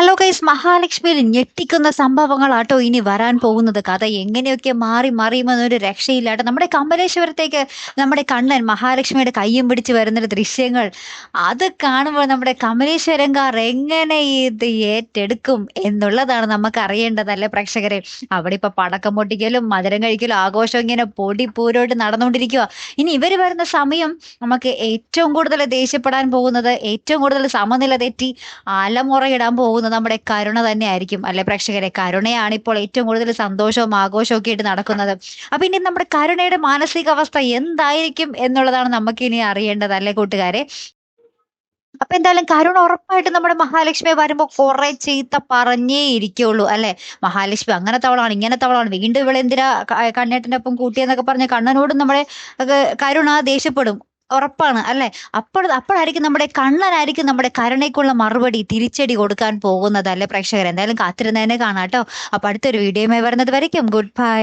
al hello guys മഹാലക്ഷ്മിയിൽ ഞെട്ടിക്കുന്ന സംഭവങ്ങളാട്ടോ ഇനി വരാൻ പോകുന്നത്. കഥ എങ്ങനെയൊക്കെ മാറി മറിയുമെന്നൊരു രക്ഷയില്ലാട്ടോ. നമ്മുടെ കമലേശ്വരത്തേക്ക് നമ്മുടെ കണ്ണൻ മഹാലക്ഷ്മിയുടെ കയ്യും പിടിച്ച് വരുന്നൊരു ദൃശ്യങ്ങൾ. അത് കാണുമ്പോൾ നമ്മുടെ കമലേശ്വരങ്കാർ എങ്ങനെ ഇത് ഏറ്റെടുക്കും എന്നുള്ളതാണ് നമുക്ക് അറിയേണ്ടതല്ലേ പ്രേക്ഷകരെ? അവിടെ ഇപ്പൊ പടക്കം പൊട്ടിക്കലും മധുരം കഴിക്കലും ആഘോഷം ഇങ്ങനെ പൊടി പൂരോട്ട് നടന്നുകൊണ്ടിരിക്കുക ഇനി ഇവർ വരുന്ന സമയം നമുക്ക് ഏറ്റവും കൂടുതൽ ദേഷ്യപ്പെടാൻ പോകുന്നത് ഏറ്റവും കൂടുതൽ സമനില തെറ്റി അലമുറയിടാൻ പോകുന്നത് നമ്മുടെ കരുണ തന്നെ ആയിരിക്കും അല്ലെ പ്രേക്ഷകരെ കരുണയാണ് ഇപ്പോൾ ഏറ്റവും കൂടുതൽ സന്തോഷവും ആഘോഷവും ഒക്കെ ആയിട്ട് നടക്കുന്നത്. അപ്പൊ ഇനി നമ്മുടെ കരുണയുടെ മാനസികാവസ്ഥ എന്തായിരിക്കും എന്നുള്ളതാണ് നമുക്ക് ഇനി അറിയേണ്ടത് അല്ലെ കൂട്ടുകാരെ? അപ്പൊ എന്തായാലും കരുണ ഉറപ്പായിട്ട് നമ്മുടെ മഹാലക്ഷ്മി വരുമ്പോ കുറെ ചീത്ത പറഞ്ഞേ ഇരിക്കുള്ളൂ അല്ലെ? മഹാലക്ഷ്മി അങ്ങനെ തവളാണ് ഇങ്ങനെ തവളാണ്. വീണ്ടും ഇവളെന്തിനാ കണ്ണേട്ടന്റെ ഒപ്പം കൂട്ടിയെന്നൊക്കെ പറഞ്ഞ് കണ്ണനോടും നമ്മുടെ കരുണ ദേഷ്യപ്പെടും. ഉറപ്പാണ് അല്ലെ? അപ്പോൾ അപ്പോഴായിരിക്കും നമ്മുടെ കണ്ണനായിരിക്കും നമ്മുടെ കരുണയ്ക്കുള്ള മറുപടി തിരിച്ചടി കൊടുക്കാൻ പോകുന്നത് അല്ലെ പ്രേക്ഷകർ എന്തായാലും കാത്തിരുന്നതിനെ കാണാട്ടോ അപ്പൊ അടുത്തൊരു വീഡിയോയുമായി വരുന്നത് വരയ്ക്കും. Good bye